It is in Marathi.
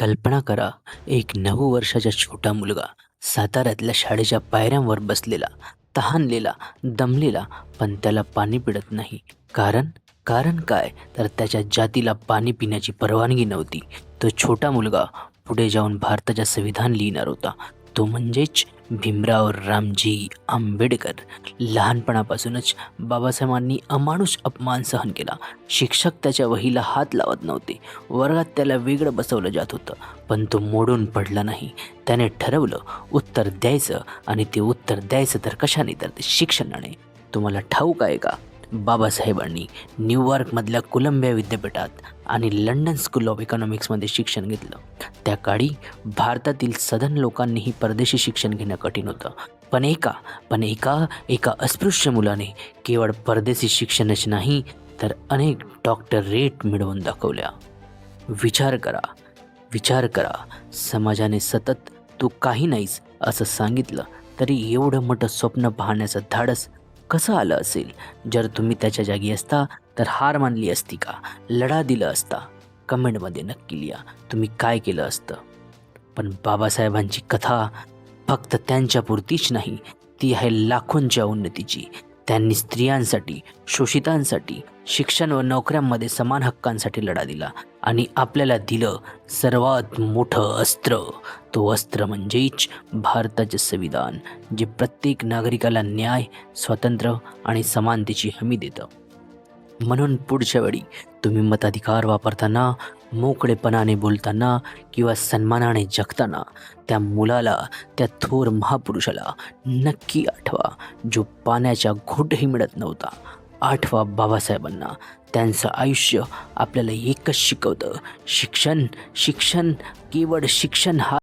कल्पना करा एक नऊ वर्षाचा छोटा मुलगा साताऱ्यातल्या शाळेच्या पायऱ्यांवर बसलेला तहानलेला दमलेला पण त्याला पाणी पिडत नाही. कारण कारण काय? तर त्याच्या जातीला पाणी पिण्याची परवानगी नव्हती. तो छोटा मुलगा पुढे जाऊन भारताच्या संविधान लिहिणार होता. तो म्हणजेच भीमराव रामजी आंबेडकर. लहानपणापासूनच बाबासाहेबांनी अमानुष अपमान सहन केला. शिक्षक त्याच्या वहीला हात लावत नव्हते. वर्गात त्याला वेगळं बसवलं जात होतं पण तो मोडून पडला नाही. त्याने ठरवलं उत्तर द्यायचं आणि ते उत्तर द्यायचं तर कशाने तर ते शिक्षणाने. तुम्हाला ठाऊक आहे का? बाबासाहेबांनी न्यूयॉर्कमधल्या कोलंबिया विद्यापीठात आणि लंडन स्कूल ऑफ इकॉनॉमिक्समध्ये शिक्षण घेतलं. त्या काळी भारतातील सधन लोकांनीही परदेशी शिक्षण घेणं कठीण होतं. पण एका पण एका एका अस्पृश्य मुलाने केवळ परदेशी शिक्षणच नाही तर अनेक डॉक्टर रेट मिळवून दाखवल्या. विचार करा विचार करा समाजाने सतत तू काही नाहीस असं सांगितलं तरी एवढं मोठं स्वप्न पाहण्याचं धाडस कसं आलं असेल? जर तुम्ही त्याच्या जागी असता तर हार मानली असती का? लढा दिला असता. कमेंटमध्ये नक्की लिहा तुम्ही काय केलं असतं. पण बाबासाहेबांची कथा फक्त त्यांच्यापुरतीच नाही ती आहे लाखोंच्या उन्नतीची. त्यांनी स्त्रियांसाठी शोषितांसाठी शिक्षण व नोकऱ्यांमध्ये समान हक्कांसाठी लढा दिला आणि आपल्याला दिलं सर्वात मोठं अस्त्र. तो अस्त्र म्हणजेच भारताचे संविधान जे प्रत्येक नागरिकाला न्याय स्वातंत्र्य आणि समानतेची हमी देतं. म्हणून पुढच्या वेळी तुम्ही मताधिकार वापरताना मोकळेपणाने बोलताना किंवा सन्मानाने जगताना त्या मुलाला त्या थोर महापुरुषाला नक्की आठवा जो पाण्याच्या घोटही मिळत नव्हता. आठवा बाबासाहेबांना. त्यांचं आयुष्य आपल्याला एकच शिकवतं. शिक्षण शिक्षण केवळ शिक्षण हा